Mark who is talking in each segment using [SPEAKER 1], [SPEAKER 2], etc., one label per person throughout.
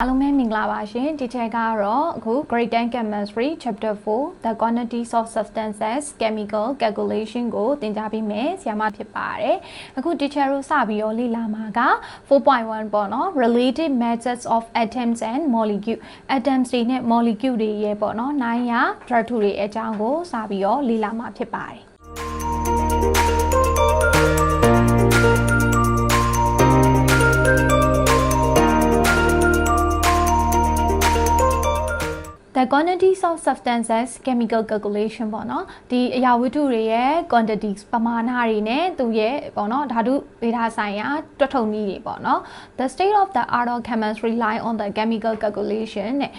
[SPEAKER 1] အားလုံးပဲမင်္ဂလာပါရှင်ဒီချက်ကတော့အခု Grade 10 Chemistry Chapter 4 The Quantities of Substances Chemical Calculation ကိုသင်ကြားပေးမယ်ဆရာမဖြစ်ပါတယ်အခုဒီချက်ကိုစပြီးတော့လေ့လာမှာက4.1ပေါ့နော် Related methods of atoms and molecule atoms တွေနဲ့ molecule တွေရဲ့ပေါ့နော်နိုင်ရ drug တွေအကြောင်းကိုစပြီးတော့လေ့လာမှာဖြစ်ပါတယ် the quantities of substances chemical calculation ပေါ့နော်ဒီအရာဝတ္ထုတွေရဲ့ quantities ပမာဏတွေနဲ့သူရဲ့ပေါ့နော်ဓာတုဗေဒဆိုင်ရာတွက်ထုတ်နည်းတွေပေါ့နော် the state of the art of chemistry lie on the chemical calculation နဲ့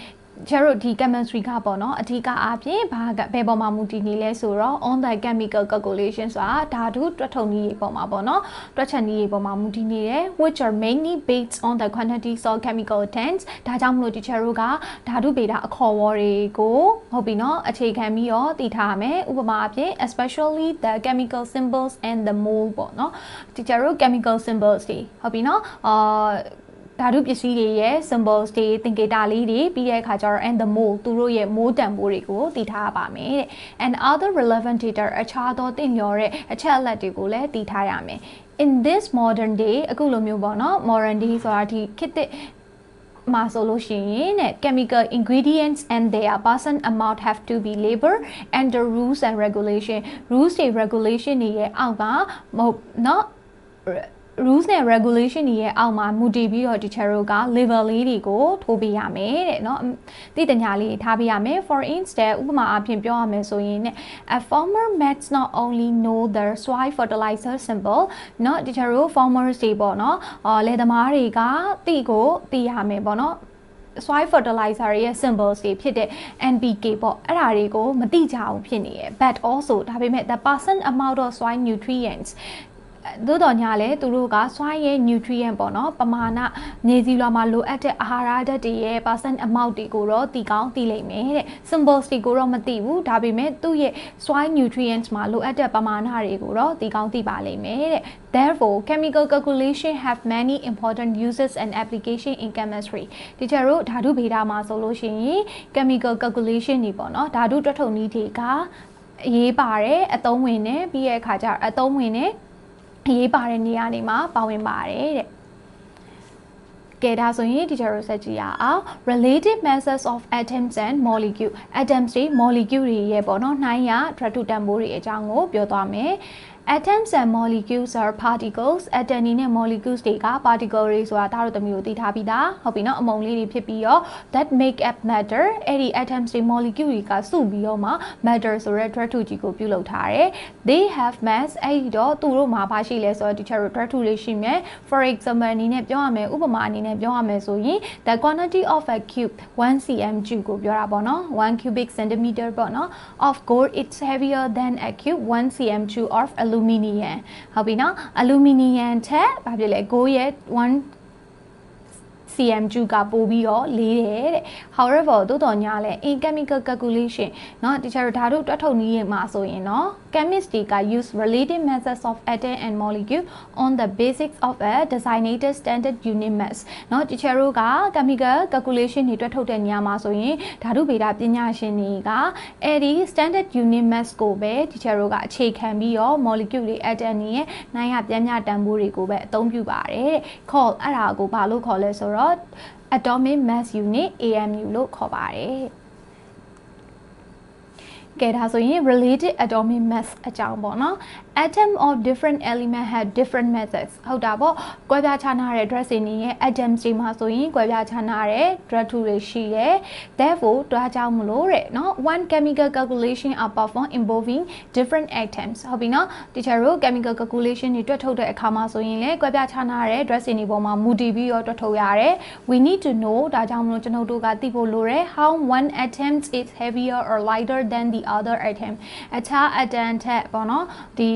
[SPEAKER 1] ကျတို့ဒီ chemistry ကပေါ့နော်အဓိကအားဖြင့်ဘာကဘယ်ပေါ်မှာမူတည်နေလဲဆိုတော့ on the chemical calculation ဆိုတာဓာတုတွက်ထုတ်နည်းတွေပေါ်မှာပေါ့နော်တွက်ချက်နည်းတွေပေါ်မှာမူတည်နေတယ် which are mainly based on the quantities of chemical atoms ဒါကြောင့်မလို့ဒီချက်တို့ကဓာတုဗေဒအခေါ်အဝေါ်တွေကိုဟုတ်ပြီနော်အခြေခံပြီးတော့တည်ထားရမယ်ဥပမာအဖြစ် especially the chemical symbols and the mole ပေါ့နော်ဒီချက်တို့ chemical symbols တွေဟုတ်ပြီနော်အာ ဓာတုပစ္စည်းတွေရဲ့ symbols တွေသင်္ကေတလေးတွေပြီးတဲ့အခါကျတော့ and the mole သူတို့ရဲ့ mole တန်ဖိုးတွေကိုတည်ထားရပါမယ်တဲ့ and other relevant data အခြားသောသင်လျော်တဲ့အချက်အလက်တွေကိုလည်းတည်ထားရမယ် in this modern day အခုလိုမျိုးပေါ့နော် modern day ဆိုတာဒီခေတ်သစ်မှာဆိုလို့ရှိရင်တဲ့ chemical ingredients and their percent amount have to be labor and the rules and regulation rules တွေ regulation တွေရဲ့အောက်ကမဟုတ်เนาะ rules နဲ့ regulation တွေရဲ့အောက်မှာမူတည်ပြီးတော့ teacher တို့က level လေးတွေကိုထိုးပေးရမယ်တဲ့เนาะသိတညာလေးထားပေးရမယ် for instance ဥပမာအဖြစ်ပြောရမယ်ဆိုရင် a farmer must not only know the soil fertilizer symbol เนาะ teacher တို့ farmers တွေပေါ့เนาะအော်လယ်သမားတွေကသိကိုသိရမယ်ပေါ့เนาะ soil fertilizer ရဲ့ symbols တွေဖြစ်တဲ့ NPK ပေါ့အဲ့ဒါတွေကိုမသိကြဘူးဖြစ်နေရယ် but also ဒါပေမဲ့ the percent amount of soil nutrients သို့တော်ညာလဲသူတို့က soil ရဲ့ nutrient ပေါ့နော်ပမာဏနေစီလွာမှာလိုအပ်တဲ့အာဟာရဓာတ်တွေရဲ့ percent amount တွေကိုတော့တည်ကောင်းတည်လိမ့်မယ်တဲ့ symbols တွေကိုတော့မသိဘူးဒါပေမဲ့သူ့ရဲ့ soil nutrients မှာလိုအပ်တဲ့ပမာဏတွေကိုတော့တည်ကောင်းတည်ပါလိမ့်မယ်တဲ့ therefore chemical calculation have many important uses and application in chemistry ဒီကျတို့ဓာတုဗေဒမှာဆိုလို့ရှိရင် chemical calculation တွေပေါ့နော်ဓာတုတွက်ထုတ်နည်းတွေကအရေးပါတယ်အသုံးဝင်တယ်ပြီးရဲ့အခါကျအသုံးဝင်တယ် အရေးပါတဲ့နေရာတွေမှာပါဝင်ပါတယ်တဲ့ကဲဒါဆိုရင်ဒီကျတော့ဆက်ကြည့်ရအောင် related masses of atoms and molecule atoms တွေ molecule တွေရဲ့ပေါ့နော်နှိုင်းရ drug တန်ဖိုးတွေအကြောင်းကိုပြောသွားမယ် atoms and molecules are particles atom နဲ့ molecules တွေက particle တွေဆိုတာဒါတို့သမီးကိုသိထားပြီးသားဟုတ်ပြီနော်အမုံလေးတွေဖြစ်ပြီးတော့ that make up matter အဲ့ဒီ atoms တွေ molecule တွေကစုပြီးတော့မှ matter ဆိုတဲ့ drug ကြီးကိုပြုလုပ်ထားတယ် they have mass အဲ့ဒီတော့သူတို့မှာဘာရှိလဲဆိုတော့ teacher တို့ drug တွေရှိမယ် for example အနေနဲ့ပြောရမယ်ဥပမာအနေနဲ့ပြောရမယ်ဆိုရင် the quantity of a cube 1 cm cube ကိုပြောတာပေါ့နော်1 cubic centimeter ပေါ့နော် of gold it's heavier than a cube 1 cm cube of aluminum ဟုတ်ပြီနော် aluminum ထက်ဘာဖြစ်လဲ gold ရဲ့1 CM2 ကပို့ပြီးတော့လေးတယ်တဲ့ however သို့တော်ညာလဲ in chemical calculation เนาะ teacher ဓာတ်တွက်ထုတ်နည်းမှာဆိုရင်เนาะ chemist တွေက use related methods of atom and molecule on the basics of a designated standard unit mass เนาะ teacher တို့က chemical calculation တွေတွက်ထုတ်တဲ့နေရာမှာဆိုရင်ဓာတုဗေဒပညာရှင်တွေကအဲ့ဒီ standard unit mass ကိုပဲ teacher တို့ကအခြေခံပြီးတော့ molecule တွေ atom တွေရဲ့နိုင်ရပြန်မြတန်ဖိုးတွေကိုပဲအသုံးပြုပါတယ်တဲ့ call အဲ့ဒါကိုဘာလို့ခေါ်လဲဆိုတော့ atomic mass unit AMU လို့ခေါ်ပါတယ် ကဲဒါဆိုရင် related atomic mass အကြောင်းပေါ့နော် atom of different element have different methods ဟုတ်တာပေါ့ကွဲပြားခြားနားတဲ့ drug တွေနေရဲ့ atoms တွေမှာဆိုရင်ကွဲပြားခြားနားတဲ့ drug တွေရှိတယ် therefore တွားကြောင်းမလို့တဲ့နော် one chemical calculation are performed involving different atoms ဟုတ်ပြီနော် teacher တို့ chemical calculation တွေတွက်ထုတ်တဲ့အခါမှာဆိုရင်လည်းကွဲပြားခြားနားတဲ့ drug တွေပေါ်မှာမူတည်ပြီးတော့တွက်ထုတ်ရတယ် we need to know ဒါကြောင့်မလို့ကျွန်တော်တို့ကသိဖို့လိုတယ် how one atom is heavier or lighter than the other atom အခြား atom ထက်ပေါ့နော်ဒီ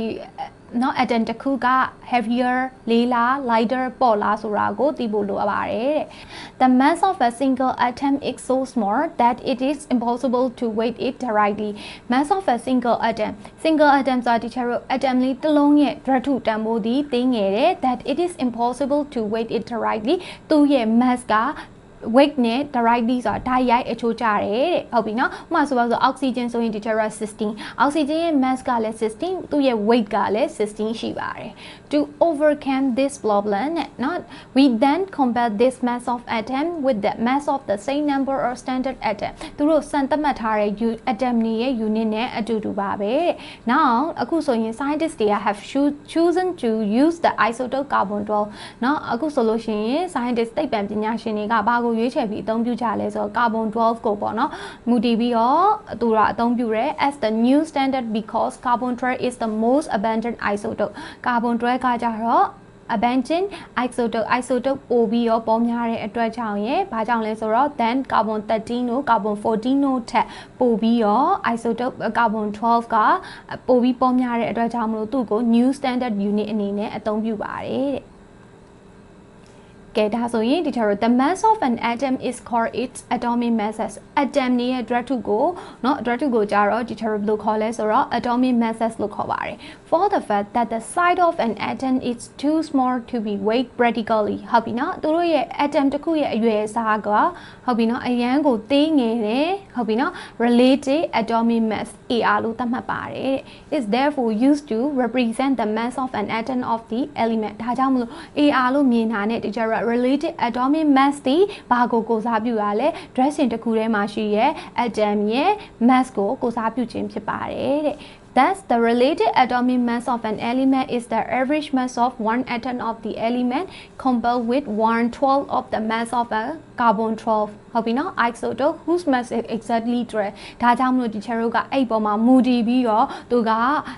[SPEAKER 1] နော် atom တစ်ခုက heavier လေးလား lighter ပေါ့လားဆိုတာကိုသိဖို့လိုပါတယ်တဲ့ The mass of a single atom is so small that it is impossible to weight it directly mass of a single atom single atom ဆိုတာ teacher တို့ atom လေးတစ်လုံးရဲ့ drug ထုတန်ဖိုးသည်သိငယ်တယ် that it is impossible to weight it directly သူ့ရဲ့ mass က weight နဲ့ directly ဆိုတာဓာတ်ရိုက်အချိုးကျတယ်တဲ့ဟုတ်ပြီနော်ဥပမာဆိုပါဆို oxygen ဆိုရင် teacher က16 oxygen ရဲ့ mass ကလည်း16သူ့ရဲ့ weight ကလည်း16ရှိပါတယ် to overcome this problem နဲ့နော် we then compare this mass of atom with the mass of the same number or standard atom သူတို့စံသတ်မှတ်ထားတဲ့ atom တွေရဲ့ unit နဲ့အတူတူပါပဲတဲ့ now အခုဆိုရင် scientists တွေက have chosen to use the isotope carbon 12เนาะအခုဆိုလို့ရှိရင် scientist သိပ္ပံပညာရှင်တွေကဘာကို လိုရွေးချယ်ပြီးအသုံးပြုကြလဲဆိုတော့ carbon 12ကိုပေါ့နော်မူတည်ပြီးတော့သူတို့အသုံးပြုရဲ as the new standard because carbon 12 is the most abundant isotope carbon 12ကကြတော့ abandon isotope isotope ပိုပြီးရောပေါများတဲ့အတွက်ကြောင့်ရေဘာကြောင့်လဲဆိုတော့ then carbon 13တို့ carbon 14တို့ထက်ပိုပြီးရော isotope carbon 12ကပိုပြီးပေါများတဲ့အတွက်ကြောင့်မလို့သူ့ကို new standard unit အနေနဲ့အသုံးပြုပါတယ်တဲ့ ကဲဒါဆိုရင်ဒီထက် the mass of an atom is called its atomic masses atom နေရဲ့ drug ကိုเนาะ drug ကိုကြတော့ဒီထက်ဘယ်လိုခေါ်လဲဆိုတော့ atomic masses လို့ခေါ်ပါတယ် for the fact that the size of an atom is too small to be weighed practically ဟုတ်ပြီเนาะသူတို့ရဲ့ atom တစ်ခုရဲ့အရွယ်အစားကဟုတ်ပြီเนาะအရန်ကိုသေးငယ်တယ်ဟုတ်ပြီเนาะ related atomic mass AR လို့သတ်မှတ်ပါတယ် is therefore used to represent the mass of an atom of the element ဒါကြောင့်မလို့ AR လို့မြင်တာနဲ့တကြ related atomic mass ဒီဘာကိုကိုစားပြုရလဲ dressing တစ်ခုထဲမှာရှိရဲ့ atom ရဲ့ mass ကိုကိုစားပြုခြင်းဖြစ်ပါတယ်တဲ့ Thus, the related atomic mass of an element is the average mass of one atom of the element compared with 1/12 of the mass of a carbon 12. ဟုတ်ပြီနော် isotope whose mass is exactly 12ဒါကြောင့်မလို့ဒီ chero ကအဲ့ပေါ်မှာမူတည်ပြီးတော့သူက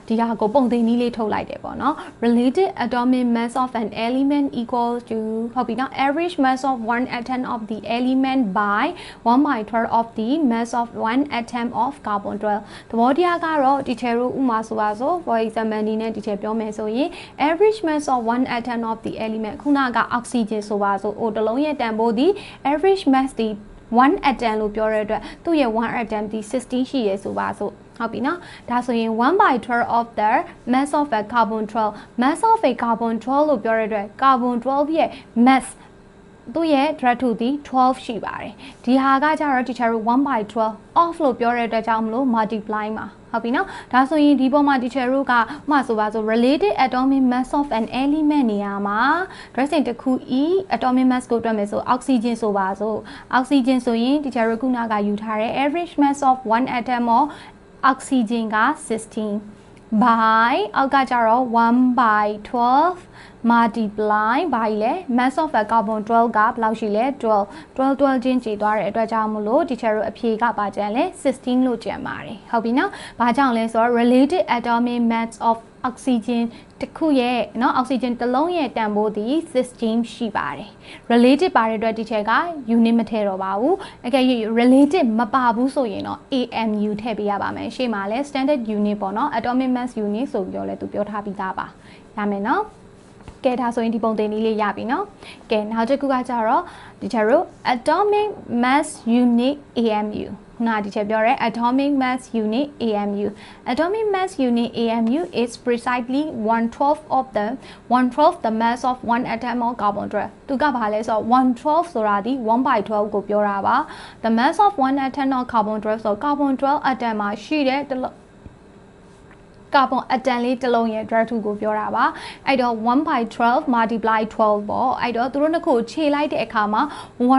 [SPEAKER 1] ဒီဟာကိုပုံသိနည်းလေးထုတ်လိုက်တယ်ပေါ့နော် related atomic mass of an element equals to ဟုတ်ပြီနော် average mass of one atom of the element by 1 by 12 of the mass of one atom of carbon 12သဘောတရားကတော့ဒီ chero ဥမာဆိုပါဆို for example အနေနဲ့ဒီချက်ပြောမယ်ဆိုရင် average mass of one atom of the element ခုနက oxygen ဆိုပါဆိုအိုတလုံးရဲ့တန်ဖိုးဒီ average mass ဒီ1 atom လို့ပြောတဲ့အတွက်သူ့ရဲ့1 atom ဒီ16ရှိရဆိုပါဆိုဟုတ်ပြီနော်ဒါဆိုရင်1 by 12 of the mass of a carbon 12 mass of a carbon 12လို့ပြောတဲ့အတွက် carbon 12ရဲ့ mass သူ့ရဲ့ drag to ဒီ12ရှိပါတယ်ဒီဟာကကြတော့ teacher 1 by 12 off လို့ပြောတဲ့အတွက်ကြောင့်မလို့ multiply မှာ ဟုတ်ပြီနော်ဒါဆိုရင်ဒီပေါ်မှာ teacher တို့ကမှဆိုပါဆို related atomic mass of an element နေရာမှာ dressing တစ်ခု e atomic mass ကိုတွက်မယ်ဆို oxygen ဆိုပါဆို oxygen ဆိုရင် teacher တို့ခုနကယူထားတဲ့ average mass of one atom of oxygen က16 by အောက်ကကြတော့1 by 12 multiply by လဲ mass of a carbon 12ကဘယ်လောက်ရှိလဲ12 12 12ချင်းကြည်သွားတဲ့အတွက်ကြောင့်မလို့ teacher တို့အဖြေကပါကြံလဲ16လို့ကြံပါတယ်ဟုတ်ပြီနော်ဘာကြောင့်လဲဆိုတော့ related atomic mass of oxygen တစ်ခုရဲ့เนาะ oxygen တစ်လုံးရဲ့တန်ဖိုးသည်16ရှိပါတယ် related ပါတဲ့အတွက် teacher က unit မထည့်တော့ပါဘူးအကယ်၍ related မပါဘူးဆိုရင်တော့ AMU ထည့်ပေးရပါမယ်ရှေ့မှာလဲ standard unit ပေါ့เนาะ atomic mass unit ဆိုပြီးတော့လဲသူပြောထားပြီးသားပါရမယ်เนาะကဲဒါဆိုရင်ဒီပုံသင်နည်းလေးရပြီเนาะကဲနောက်တစ်ခုကကြတော့ဒီချက်တို့ atomic mass unit AMU ခုနဒီချက်ပြောရဲ atomic mass unit AMU atomic mass unit AMU is precisely 1/12 of the 1/12 the mass of one atom of carbon 12သူကဘာလဲဆိုတော့1/12ဆိုတာဒီ1/12ကိုပြောတာပါ the mass of one atom of carbon 12ဆို carbon 12 atom မှာရှိတဲ့ ကာဗွန်အတန်လေးတစ်လုံးရဲ့ drag to ကိုပြောတာပါအဲ့တော့1 by 12 multiply 12ပေါ့အဲ့တော့သူတို့နှစ်ခုခြေလိုက်တဲ့အခါမှာ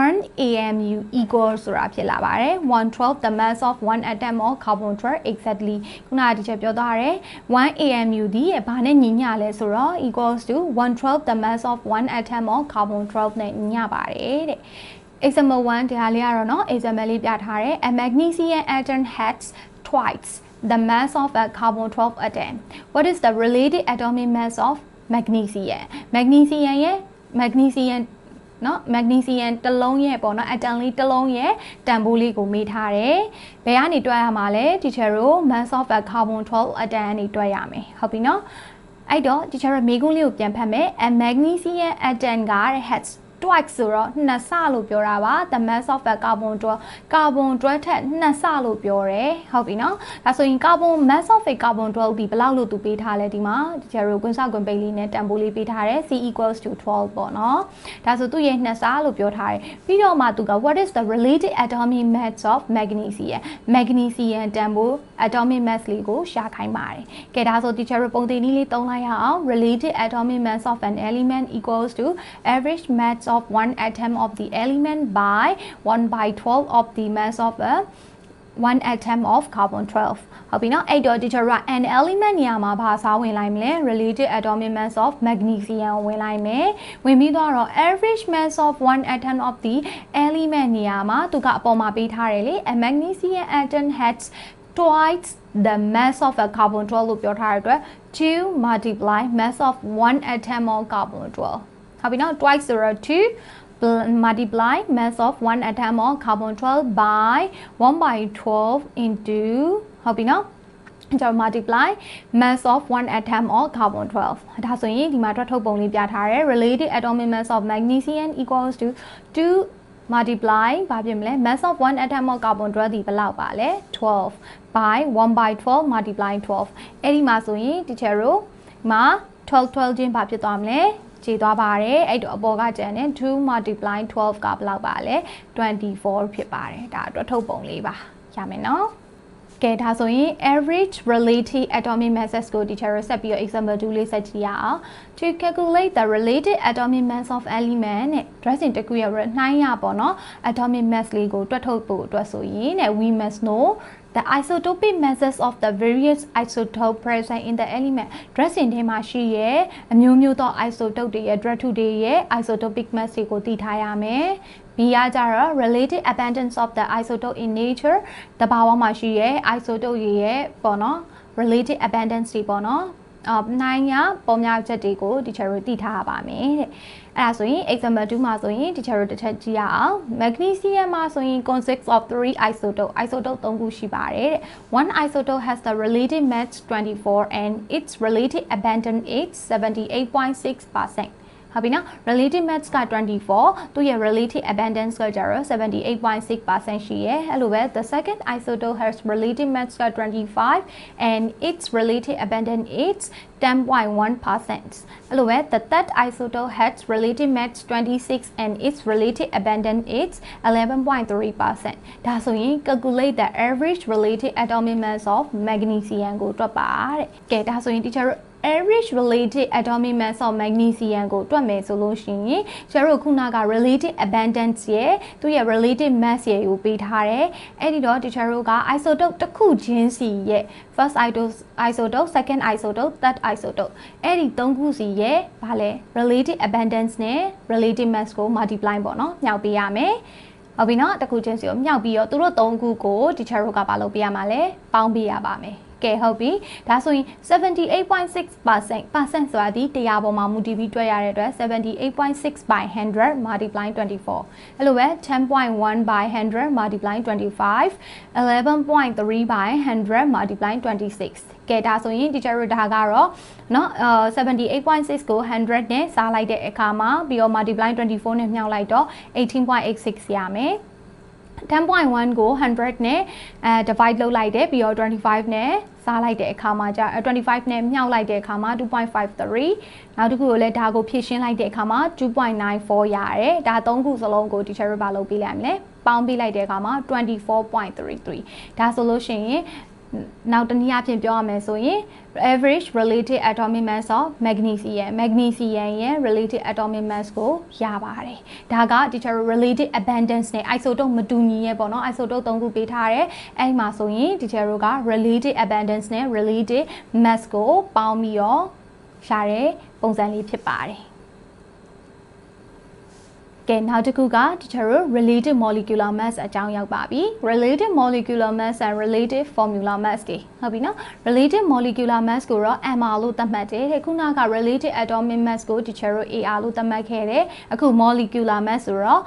[SPEAKER 1] 1 AMU equal ဆိုတာဖြစ်လာပါတယ်112 the mass of one atom of carbon 12 exactly ခုနကဒီချက်ပြောသွားတယ်1 AMU ဒီရဲ့ဘာနဲ့ညီမျှလဲဆိုတော့ equals to 112 the mass of one atom of carbon 12နဲ့ညီမျှပါတယ်တဲ့ example 1တရားလေးကတော့เนาะ example လေးပြထားတယ် a magnesium atom has twice the mass of a carbon 12 atom what is the related atomic mass of magnesium magnesium ရဲ့ magnesium နော်မက်ဂနီဆီယမ်တစ်လုံးရဲ့ပေါ့နော်အတန်လေးတစ်လုံးရဲ့တန်ဖိုးလေးကိုမေးထားတယ်။ဘယ်ကနေတွက်ရမှာလဲ teacher တို့ mass of a carbon 12အတန်အနေတွက်ရမယ်။ဟုတ်ပြီနော်။အဲ့တော့ teacher တို့မေးခွန်းလေးကိုပြန်ဖတ်မယ်။ a magnesium atom ကတဲ့ hertz twice ဆိုတော့နှစ်ဆလို့ပြောတာပါ the mass of a carbon 12 carbon 12ထက်နှစ်ဆလို့ပြောတယ်ဟုတ်ပြီနော်ဒါဆိုရင် carbon mass of a carbon 12ဒီဘယ်လောက်လို့သူပေးထားလဲဒီမှာဒီကျတော့ကွန်ဆာကွန်ပိတ်လေးနဲ့တန်ဖိုးလေးပေးထားတယ် c equals to 12ပေါ့နော်ဒါဆိုသူ့ရဲ့နှစ်ဆလို့ပြောထားတယ်ပြီးတော့မှသူက what is the related atomic mass of magnesium magnesium တန်ဖိုး atomic mass လေးကိုရှာခိုင်းပါတယ်ကဲဒါဆို teacher ပုံသင်နည်းလေးသုံးလိုက်ရအောင် related atomic mass of an element equals to average mass of one atom of the element by 1 by 12 of the mass of a one atom of carbon 12ဟုတ်ပြီနော်အဲ့တော့ teacher က an element နေရာမှာဘာစာဝင်လိုက်မလဲ related atomic mass of magnesium ဝင်လိုက်မယ်ဝင်ပြီးတော့ average mass of one atom of the element နေရာမှာသူကအပေါ်မှာပေးထားတယ်လေ a magnesium atom has twice the mass of a carbon 12လို့ပြောထားတဲ့အတွက်2 multiply mass of one atom of carbon 12 ဟုတ်ပြီနော် twice ဆိုတော့2 multiply mass of one atom of carbon 12 by 1 by 12 into ဟုတ်ပြီနော်ကျွန်တော် multiply mass of one atom of carbon 12ဒါဆိုရင်ဒီမှာတွက်ထုတ်ပုံလေးပြထားတယ် related atomic mass of magnesium equals to 2 multiply ဘာဖြစ်မလဲ mass of one atom of carbon 12ဒီဘယ်လောက်ပါလဲ12 by 1 by 12 multiply 12အဲ့ဒီမှာဆိုရင် teacher တို့မှာ12 12ချင်းဘာဖြစ်သွားမလဲ ခြေသွားပါတယ်အဲ့တော့အပေါ်ကကျန်တဲ့2 multiply 12ကဘယ်လောက်ပါလဲ24ဖြစ်ပါတယ်ဒါအတွက်ထုတ်ပုံလေးပါရမယ်နော်ကဲဒါဆိုရင် average related atomic masses ကို teacher ဆက်ပြီးတော့ example 2လေးဆက်ကြည့်ရအောင် to calculate the related atomic mass of element နဲ့ dressing တခုရနှိုင်းရပေါ့နော် atomic mass လေးကိုတွက်ထုတ်ဖို့အတွက်ဆိုရင်တဲ့ we must know the isotopic masses of the various isotope present in the element dressing ထဲမှာရှိရဲ့အမျိုးမျိုးသော isotope တွေရဲ့ drug တွေရဲ့ isotopic mass တွေကိုသိထားရမယ် B ကကြတော့ related abundance of the isotope in nature တဘာဝမှာရှိရဲ့ isotope တွေရဲ့ပေါ့နော် related abundance တွေပေါ့နော်အနိုင်ရပုံများချက်တွေကို teacher တို့သိထားရပါမယ်တဲ့ အဲ့ဒါဆိုရင် example 2မှာဆိုရင် teacher တို့တစ်ချက်ကြည့်ရအောင် magnesium မှာဆိုရင် consists of 3 isotope isotope 3ခုရှိပါတယ်တဲ့ one isotope has the related mass 24 and its related abundance is 78.6% ဟုတ်ပြီနော် relative mass က24သူရဲ့ relative abundance ကကြတော့78.6%ရှိရယ်အဲ့လိုပဲ the second isotope has relative mass က25 and its relative abundance is 10.1%အဲ့လိုပဲ the third isotope has relative mass 26 and its relative abundance is 11.3%ဒါဆိုရင် calculate the average relative atomic mass of magnesium ကိုတွက်ပါတဲ့ကဲဒါဆိုရင် teacher average related atomic mass of magnesium ကိုတွက်မယ်ဆိုလို့ရှိရင်ကျတို့ခုနက related abundance ရဲ့သူရဲ့ related mass ရဲ့ကိုပေးထားတယ်အဲ့ဒီတော့ teacher တို့က isotope တစ်ခုချင်းစီရဲ့ first isotope second isotope third isotope အဲ့ဒီသုံးခုစီရဲ့ဗာလဲ related abundance နဲ့ related mass ကို multiply ပေါ့နော်ညှောက်ပေးရမယ်ဟုတ်ပြီနော်တခုချင်းစီကိုမြောက်ပြီးတော့သူတို့၃ခုကို teacher တို့ကဘာလုပ်ပေးရမှာလဲပေါင်းပေးရပါမယ် ကဲဟုတ်ပြီဒါဆိုရင်78.6% percent ဆိုတာဒီ100ပေါ်မှာမူတည်ပြီးတွက်ရတဲ့အတွက်78.6 by 100 multiply 24အဲ့လိုပဲ10.1 by 100 multiply 25 11.3 by 100 multiply 26ကဲဒါဆိုရင် teacher တို့ဒါကတော့เนาะ78.6ကို100နဲ့စားလိုက်တဲ့အခါမှာပြီးတော့ multiply 24နဲ့မြှောက်လိုက်တော့18.86ရမယ် 10.1ကို100နဲ့အဲ divide လုပ်လိုက်တယ်ပြီးတော့25နဲ့စားလိုက်တဲ့အခါမှာじゃ25နဲ့မြှောက်လိုက်တဲ့အခါမှာ2.53နောက်တစ်ခုကိုလည်းဒါကိုဖြည့်ရှင်းလိုက်တဲ့အခါမှာ2.94ရတယ်ဒါသုံးခုစလုံးကို teacher ဘာလုပ်ပေးလိုက်မလဲပေါင်းပေးလိုက်တဲ့အခါမှာ24.33ဒါဆိုလို့ရှိရင် နောက်တနည်းအားဖြင့်ပြောရမယ်ဆိုရင် average related atomic mass of magnesium magnesium ရဲ့ related atomic mass ကိုရပါတယ်ဒါက teacher related abundance နဲ့ isotope မတူညီရဲ့ပေါ့နော် isotope ၃ခုပေးထားတယ်အဲ့မှာဆိုရင် teacher တို့က related abundance နဲ့ related mass ကိုပေါင်းပြီးတော့ရှာတဲ့ပုံစံလေးဖြစ်ပါတယ် ကဲနောက်တစ်ခုက teacher တို့ related molecular mass အကြောင်းရောက်ပါပြီ related molecular mass and related formula mass တွေဟုတ်ပြီနော် related molecular mass ကိုတော့ MR လို့သတ်မှတ်တယ်တဲ့ခုနက related atomic mass ကို teacher တို့ AR လို့သတ်မှတ်ခဲ့တယ်အခု molecular mass ဆိုတော့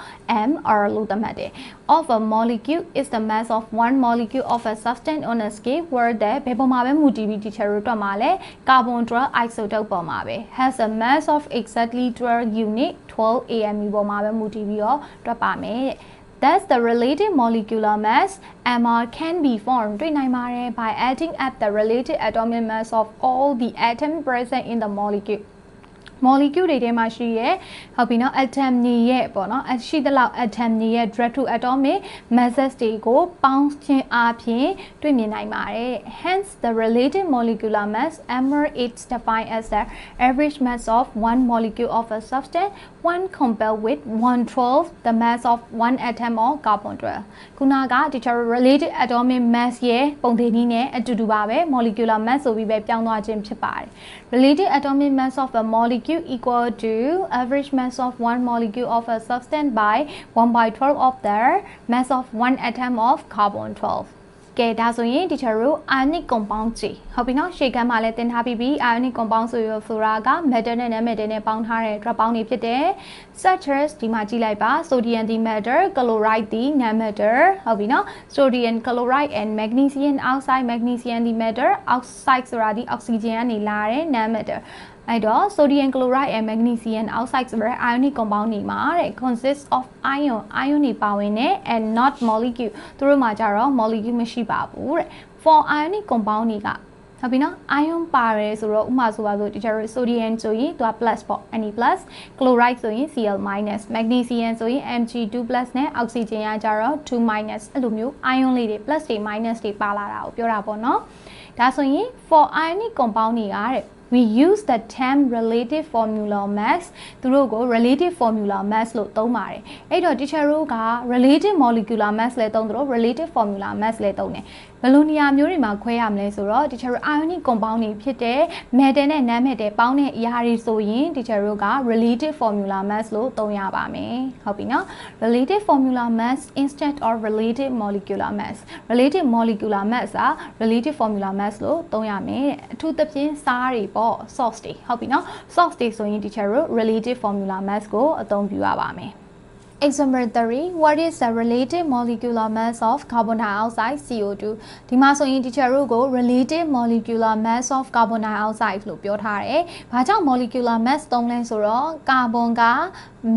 [SPEAKER 1] MR လို့သတ်မှတ်တယ် of a molecule is the mass of one molecule of a substance on a scale where the ဘယ်ပေါ်မှာပဲမူတည်ပြီး teacher တို့တွက်မှာလဲ carbon 12 isotope ပေါ်မှာပဲ has a mass of exactly 12 unit 12 AMU ပေါ်မှာပဲမူတည်ပြီးတော့တွက်ပါမယ်တဲ့ Thus the relative molecular mass MR can be formed တွေ့နိုင်ပါတယ် by adding up the relative atomic mass of all the atoms present in the molecule Molecule တွေထဲမှာရှိရဲဟုတ်ပြီနော် atom တွေရဲ့ပေါ့နော်အရှိသလောက် atom တွေရဲ့ direct to atomic masses တွေကိုပေါင်းခြင်းအပြင်တွေ့မြင်နိုင်ပါတယ် hence the relative molecular mass MR is defined as the average mass of one molecule of a substance when compared with 112 the mass of one atom of carbon 12ခုနက teacher related atomic mass ရဲ့ပုံသဏ္ဍာန်နဲ့အတူတူပါပဲ molecular mass ဆိုပြီးပဲပြောင်းသွားခြင်းဖြစ်ပါတယ် related atomic mass of a molecule equal to average mass of one molecule of a substance by 1 by 12 of the mass of one atom of carbon 12ကဲဒါဆိုရင် teacher တို့ ionic compound ကြီးဟုတ်ပြီနော်ရှေ့ကမ်းမှာလည်းသင်ထားပြီးပြီ ionic compound ဆိုရဆိုတာက metal နဲ့ non-metal နဲ့ပေါင်းထားတဲ့ drop ပေါင်းတွေဖြစ်တယ် such as ဒီမှာကြည့်လိုက်ပါ sodium ဒီ metal chloride ဒီ non-metal ဟုတ်ပြီနော် sodium chloride and magnesium oxide magnesium ဒီ metal oxide ဆိုတာဒီ oxygen ကနေလာတဲ့ non-metal အဲ့တော့ sodium chloride and magnesium oxide ဆိုတဲ့ ionic compound တွေမှာတဲ့ consist of ion ion တွေပါဝင်တယ် and not molecule သူတို့မှာကြတော့ molecule မရှိပါဘူးတဲ့ for ionic compound တွေကဟုတ်ပြီနော် ion ပါတယ်ဆိုတော့ဥမာဆိုပါဆို teacher sodium ဆိုရင်သူက plus ပေါ့ Na+ chloride ဆိုရင် Cl- magnesium ဆိုရင် Mg2+ နဲ့ oxygen ကကြတော့ 2- အဲ့လိုမျိုး ion လေးတွေ plus တွေ minus တွေပါလာတာကိုပြောတာပေါ့နော်ဒါဆိုရင် for ionic compound တွေကတဲ့ we use the term relative formula mass သူတို့ကို relative formula mass လို့သုံးပါတယ်အဲ့တော့ teacher တို့က relative molecular mass လည်းသုံးသလို relative formula mass လည်းသုံးတယ်ဘယ်လိုနေရာမျိုးတွေမှာခွဲရမလဲဆိုတော့ teacher တို့ ionic compound တွေဖြစ်တဲ့ metal နဲ့ non metal ပေါင်းတဲ့အရာတွေဆိုရင် teacher တို့က relative formula mass လို့သုံးရပါမယ်ဟုတ်ပြီနော် relative formula mass instead of relative molecular mass relative molecular mass က relative formula mass လို့သုံးရမယ်တဲ့အထူးသဖြင့်စားတွေပေါ့ source တွေဟုတ်ပြီနော် source တွေဆိုရင် teacher တို့ relative formula mass ကိုအသုံးပြုရပါမယ် Example 3 What is the relative molecular mass of carbon dioxide CO2 ဒီမှာဆိုရင် teacher တို့ကို relative molecular mass of carbon dioxide လို့ပြောထားတယ်။ဘာကြောင့် molecular mass သုံးလဲဆိုတော့ carbon က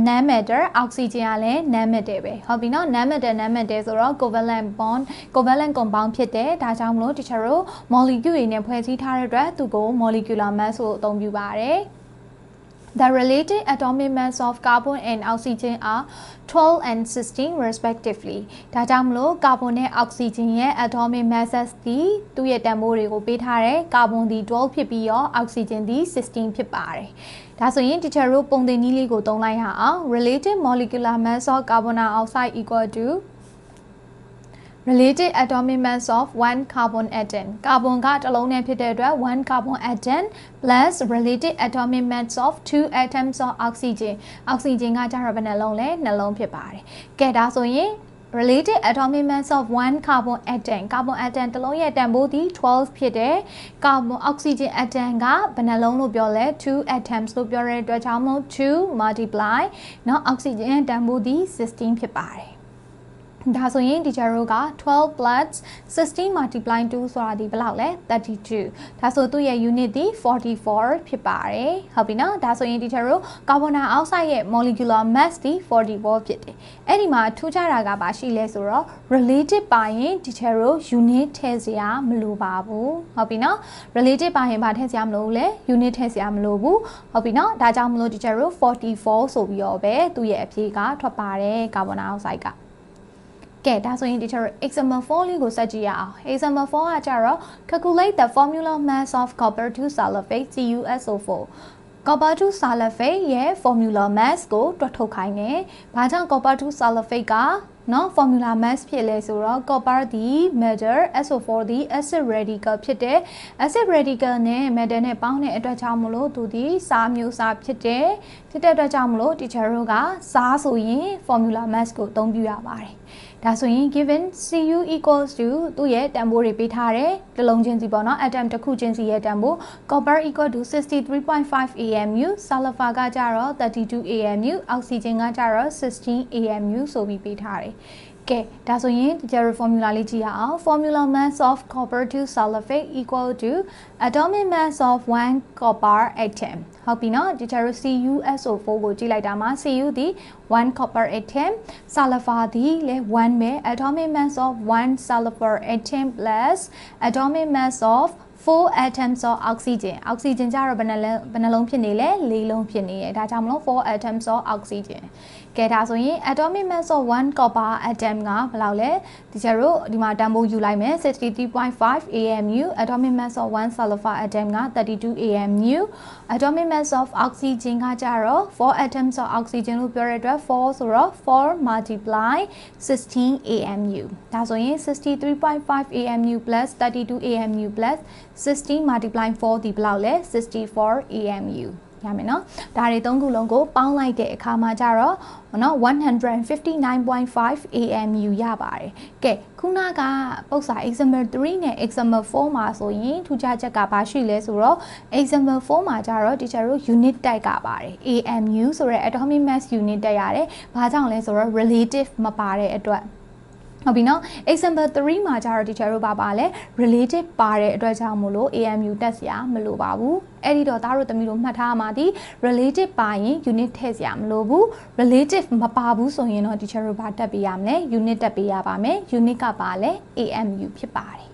[SPEAKER 1] non matter oxygen ကလည်း non matter ပဲ။ဟုတ်ပြီနော် non matter non matter ဆိုတော့ covalent bond covalent compound ဖြစ်တယ်။ဒါကြောင့်မလို့ teacher တို့ molecule တွေနဲ့ဖွဲ့စည်းထားတဲ့အတွက်သူကို molecular mass ကိုအသုံးပြုပါတယ်။ The related atomic mass of carbon and oxygen are 12 and 16 respectively ဒါကြောင့်မလို့ carbon နဲ့ oxygen ရဲ့ atomic masses ဒီသူ့ရဲ့တန်ဖိုးတွေကိုပေးထားတယ် carbon ဒီ12ဖြစ်ပြီးတော့ oxygen ဒီ16ဖြစ်ပါတယ်ဒါဆိုရင် teacher တို့ပုံသင်နည်းလေးကိုသုံးလိုက်ရအောင် related molecular mass of carbon dioxide equal to related atomic mass of one carbon atom carbon ကတစ်လုံးနဲ့ဖြစ်တဲ့အတွက်1 carbon atom plus related atomic mass of two atoms of oxygen oxygen ကကြတော့ဘယ်နှလုံးလဲနှလုံးဖြစ်ပါတယ်ကဲဒါဆိုရင် related atomic mass of one carbon atom carbon atom တစ်လုံးရဲ့တန်ဖိုးဒီ12ဖြစ်တယ် carbon oxygen atom ကဘယ်နှလုံးလို့ပြောလဲ2 atoms လို့ပြောတဲ့အတွက်ကြောင့်မို့2 multiply เนาะ oxygen ရဲ့တန်ဖိုးဒီ16ဖြစ်ပါတယ် ဒါဆိုရင် teacher တို့က12 plus 16 multiply 2ဆိုတာဒီဘယ်လောက်လဲ32ဒါဆိုသူ့ရဲ့ unit ဒီ44ဖြစ်ပါတယ်ဟုတ်ပြီနော်ဒါဆိုရင် teacher တို့ carbon dioxide ရဲ့ molecular mass ဒီ44ဖြစ်တယ်အဲ့ဒီမှာထူးခြားတာကပါရှိလဲဆိုတော့ related ပါရင် teacher တို့ unit ထည့်စရာမလိုပါဘူးဟုတ်ပြီနော် related ပါရင်ဗာထည့်စရာမလိုဘူးလေ unit ထည့်စရာမလိုဘူးဟုတ်ပြီနော်ဒါကြောင့်မလို့ teacher တို့44ဆိုပြီးတော့ပဲသူ့ရဲ့အဖြေကထွက်ပါတယ် carbon dioxide ကကဲ ဒါဆိုရင် teacher example 4လေးကိုစက်ကြည့်ရအောင် example 4ကကြတော့ calculate the formula mass of copper to sulfate CuSO4 copper to sulfate ရဲ့ formula mass ကိုတွက်ထုတ်ခိုင်းတယ်။ဘာကြောင့် copper to sulfate ကနော် formula mass ဖြစ်လဲဆိုတော့ copper ဒီ metal SO4 ဒီ acid radical ဖြစ်တဲ့ acid radical နဲ့ metal နဲ့ပေါင်းတဲ့အတွက်ကြောင့်မလို့သူဒီစားမျိုးစားဖြစ်တဲ့ဖြစ်တဲ့အတွက်ကြောင့်မလို့ teacher တို့ကစားဆိုရင် formula mass ကိုအသုံးပြုရပါတယ်။ ဒါဆိုရင် given Cu equals to သူ့ရဲ့တန်ဖိုးတွေပေးထားတယ်တလုံးချင်းစီပေါ့နော် atom တစ်ခုချင်းစီရဲ့တန်ဖိုး copper equal to 63.5 AMU sulfur ကကြတော့32 AMU oxygen ကကြတော့16 AMU ဆိုပြီးပေးထားတယ်ကဲဒါဆိုရင် teacher formula လေးကြည့်ရအောင် formula mass of copper to sulfate equal to atomic mass of one copper atom ဟုတ်ပြီနော်ဒီကျတို့ CuSO4 ကိုကြည့်လိုက်တာမှာ Cu ဒီ1 copper atom sulfur ဒီလေ1ပဲ atomic mass of 1 sulfur atom plus atomic mass of 4 atoms of oxygen oxygen ကြတော့ဘယ်နှလုံးဘယ်နှလုံးဖြစ်နေလဲ၄လုံးဖြစ်နေရဲ့ဒါကြောင့်မလို့4 atoms of oxygen ကဲဒါဆိုရင် atomic mass of 1 copper atom ကဘယ်လောက်လဲဒီကျတို့ဒီမှာတန်ဖိုးယူလိုက်မယ်63.5 AMU atomic mass of 1 sulfur atom က32 AMU atomic mass of oxygen ကကြတော့4 atoms of oxygen လို့ပြောရတဲ့အတွက်4ဆိုတော့4 multiply 16 AMU ဒါဆိုရင်63.5 AMU plus 32 AMU plus 60 multiply 4ဒီဘယ်လောက်လဲ64 AMU ရမယ်နော်ဒါတွေသုံးခုလုံးကိုပေါင်းလိုက်တဲ့အခါမှာကျတော့နော်159.5 AMU ရပါတယ်ကဲခုနကပု္ပ္ပစာ example 3နဲ့ example 4မှာဆိုရင်ထူးခြားချက်ကဘာရှိလဲဆိုတော့ example 4မှာကျတော့ teacher တို့ unit တိုက်ကပါတယ် AMU ဆိုရဲ atomic mass unit တက်ရတယ်ဘာကြောင့်လဲဆိုတော့ relative မပါတဲ့အတွက် ဟုတ်ပြီနော် example 3မှာကျတော့ teacher တို့ပါပါလဲ relative ပါတဲ့အတွက်ကြောင့်မို့လို့ AMU တက်စရာမလိုပါဘူးအဲ့ဒီတော့သားတို့သမီးတို့မှတ်ထားမှာဒီ relative ပါရင် unit ထည့်စရာမလိုဘူး relative မပါဘူးဆိုရင်တော့ teacher တို့ဘာတက်ပေးရမလဲ unit တက်ပေးရပါမယ် unit ကပါလဲ AMU ဖြစ်ပါတယ်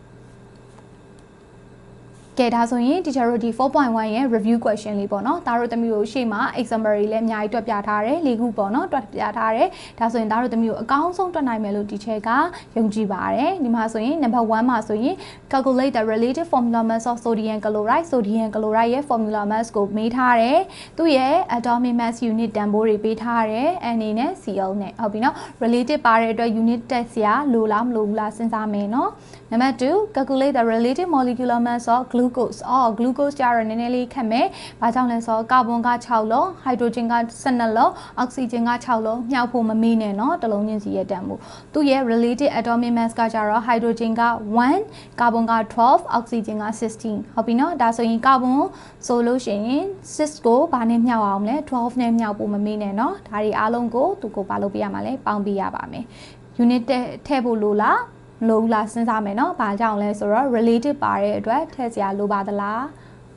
[SPEAKER 1] ကဲဒါဆိုရင် teacher တို့ဒီ4.1ရဲ့ review question လေးပေါ့နော်ဒါတို့သမီးတို့ရှေ့မှာ example တွေလည်းအများကြီးတွက်ပြထားတယ်၄ခုပေါ့နော်တွက်ပြထားတယ်ဒါဆိုရင်ဒါတို့သမီးတို့အကောင်းဆုံးတွက်နိုင်မယ်လို့ teacher ကယုံကြည်ပါတယ်ဒီမှာဆိုရင် number 1မှာဆိုရင် calculate the relative formula mass of sodium chloride sodium chloride ရဲ့ formula mass ကိုမေးထားတယ်သူ့ရဲ့ atomic mass unit တန်ဖိုးတွေပေးထားတယ် Na နဲ့ Cl နဲ့ဟုတ်ပြီနော် relative ပါတဲ့အတွက် unit တက်စရာလိုလားမလိုဘူးလားစဉ်းစားမယ်နော် number 2 calculate the relative molecular mass of glucose အော် glucose ကြတော့နည်းနည်းလေးခက်မယ်။ဘာကြောင့်လဲဆိုတော့ကာဗွန်က6လုံး၊ဟိုက်ဒရိုဂျင်က12လုံး၊အောက်ဆီဂျင်က6လုံးမြှောက်ဖို့မမေ့နဲ့နော်တလုံးချင်းစီရဲ့တန်မှု။သူ့ရဲ့ related atomic mass ကကြတော့ဟိုက်ဒရိုဂျင်က1ကာဗွန်က12အောက်ဆီဂျင်က16ဟုတ်ပြီနော်ဒါဆိုရင်ကာဗွန်ဆိုလို့ရှိရင်6ကိုဘာနဲ့မြှောက်အောင်လဲ12နဲ့မြှောက်ဖို့မမေ့နဲ့နော်ဒါတွေအားလုံးကိုသူကိုဘာလုပ်ပေးရမှာလဲပေါင်းပေးရပါမယ်။ unit ထည့်ဖို့လိုလား မလိုဘူးလားစဉ်းစားမယ်နော်။ဘာကြောင့်လဲဆိုတော့ relative ပါတဲ့အတွက်ထည့်စရာလိုပါသလား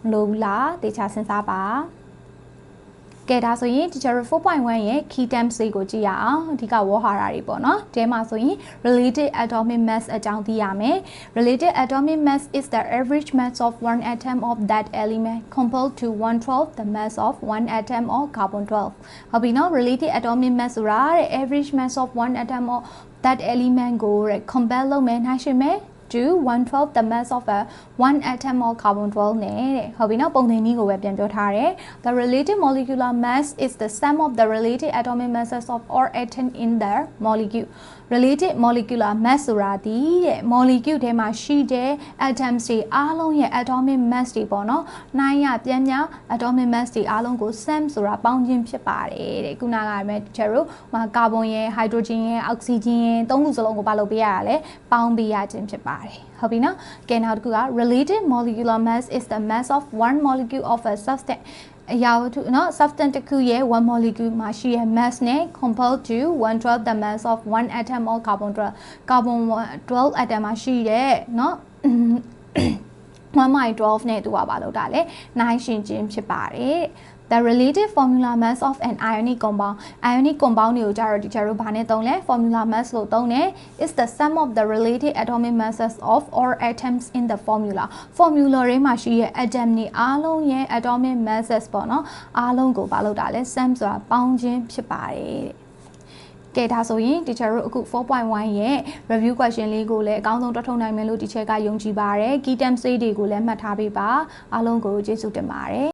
[SPEAKER 1] မလိုဘူးလားတေချာစဉ်းစားပါ။ကဲဒါဆိုရင် teacher 4.1ရဲ့ key terms တွေကိုကြည့်ရအောင်အဓိကဝေါ်ဟာရာတွေပေါ့နော်တဲမှာဆိုရင် related atomic mass အကြောင်းသိရမယ် related atomic mass is the average mass of one atom of that element compared to 1/12 the mass of one atom of carbon 12ဟုတ်ပြီနော် related atomic mass ဆိုတာတဲ့ average mass of one atom of that element ကို compare လုပ်မယ်နှိုင်းယှဉ်မယ် to 112 the mass of a one atom of carbon 12နဲ့တဲ့ဟုတ်ပြီနော်ပုံသင်နည်းကိုပဲပြန်ပြောထားတယ် the relative molecular mass is the sum of the related atomic masses of all atom in the molecule Related molecular mass ဆိုတာဒီတဲ့ molecule ထဲမှာရှိတဲ့ atoms တွေအားလုံးရဲ့ atomic mass တွေပေါ့နော်နိုင်ရပြန်များ atomic mass တွေအားလုံးကို sum ဆိုတာပေါင်းခြင်းဖြစ်ပါတယ်တဲ့ခုနကပဲကျတို့မှာကာဗွန်ရဲ့ hydrogen ရဲ့ oxygen ရဲ့သုံးခုစလုံးကိုဘာလုပ်ပေးရတာလဲပေါင်းပေးရခြင်းဖြစ်ပါတယ်ဟုတ်ပြီနော်ကဲနောက်တစ်ခုက related molecular mass is the mass of one molecule of a substance အရာဝတ္ထုเนาะ substance တစ်ခုရဲ့ one molecule မှာရှိရဲ့ mass နဲ့ compared to 112 the mass of one atom of carbon 12 carbon 12 atom မှာရှိတဲ့เนาะ 1.12နဲ့သူကဘာလုပ်တာလဲနိုင်ရှင်ခြင်းဖြစ်ပါတယ် the relative formula mass of an ionic compound ionic compound တွေကိုကြတော့ဒီကျတို့ဘာနဲ့သုံးလဲ formula mass လို့သုံးတယ် is the sum of the related atomic masses of all atoms in the formula formula တွေမှာရှိရဲ့ atom တွေအားလုံးရဲ့ atomic masses ပေါ့နော်အားလုံးကိုဘာလုပ်တာလဲ sum ဆိုတာပေါင်းခြင်းဖြစ်ပါတယ်တဲ့ ကဲဒါဆိုရင် teacher တို့အခု4.1ရဲ့ review question လေးကိုလည်းအကောင်းဆုံးတွက်ထုတ်နိုင်မယ်လို့ teacher ကယုံကြည်ပါတယ် key terms တွေကိုလည်းမှတ်ထားပေးပါအားလုံးကိုကျေးဇူးတင်ပါတယ်